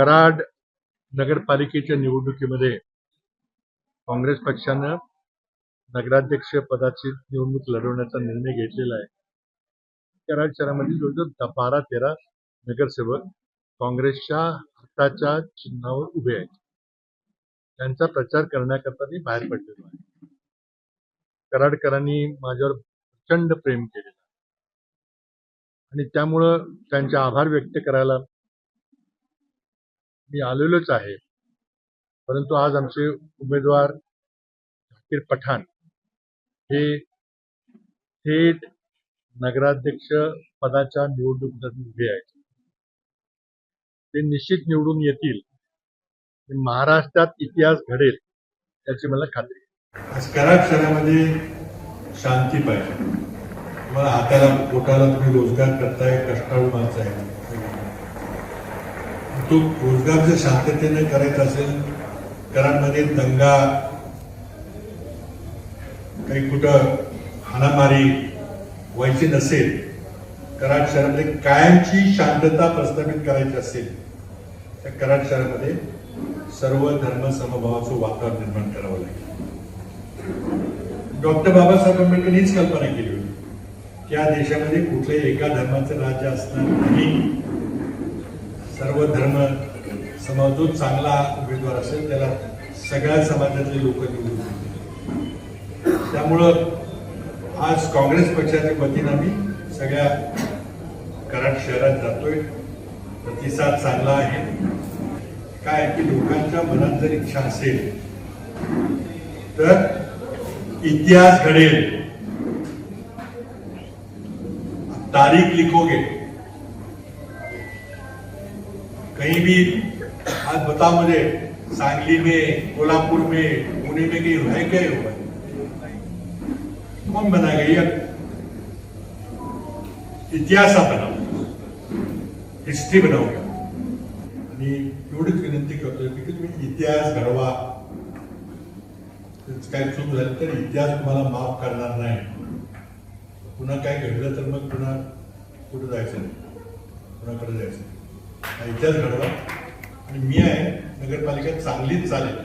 कराड नगरपालिकेच्या निवडणुकीमध्ये काँग्रेस पक्षानं नगराध्यक्ष पदाची निवडणूक लढवण्याचा निर्णय घेतलेला आहे. कराड शहरामध्ये जवळजवळ बारा तेरा नगरसेवक काँग्रेसच्या हाताच्या चिन्हावर उभे आहेत. त्यांचा प्रचार करण्याकरता मी बाहेर पडलेलो आहे. कराडकरांनी माझ्यावर प्रचंड प्रेम केलेलं आहे. आणि त्यामुळं त्यांचे आभार व्यक्त करायला मी आलेलोच आहे. परंतु आज आमचे उमेदवार झाकीर पठाण हे थेट नगराध्यक्ष पदाच्या निवडणुकीसाठी उभे आहेत. ते निश्चित निवडून येतील. महाराष्ट्रात इतिहास घडेल याची मला खात्री आज कराड शहरामध्ये शांती पाहिजे. तुम्हाला हाताला पोटाला तुम्ही रोजगार करताय कष्टाळू माणसं आहे तो रोजगार जर शांततेने करायचा असेल घरांमध्ये दंगा काही कुठं हाणामारी व्हायची नसेल कराड शहरामध्ये कायमची शांतता प्रस्थापित करायची असेल तर कराड शहरामध्ये सर्व धर्म समभावाचं वातावरण निर्माण करावं लागेल. डॉक्टर बाबासाहेब आंबेडकर हीच कल्पना केली होती की या देशामध्ये कुठल्याही एका धर्माचं राज्य असणार नाही. सर्व धर्म समाज जो चांगला उमेदवार असेल त्याला सगळ्या समाजातले लोक निवडून त्यामुळं आज काँग्रेस पक्षाच्या वतीनं आम्ही सगळ्या कराड शहरात जातोय. प्रतिसाद चांगला आहे. काय की लोकांच्या मनात जर इच्छा असेल तर इतिहास घडेल. तारीख लिखोगे कहीं भी आज बताओ मुझे सांगली में कोल्हापुर में पुणे में कहीं है क्या ये हुआ हो कौन बना गया इतिहास बनाओ। हिस्ट्री बनाओगे आणि एवढीच विनंती करतोय की तुम्ही इतिहास घडवा। काय चूक झाली तर इतिहास तुम्हाला माफ करणार नाही. पुन्हा काय घडलं तर मग पुन्हा कुठं जायचं नाही. कुणाकडे जायचं नाही. इतिहास घडवा. आणि मी आहे नगरपालिका चांगलीच चालेल.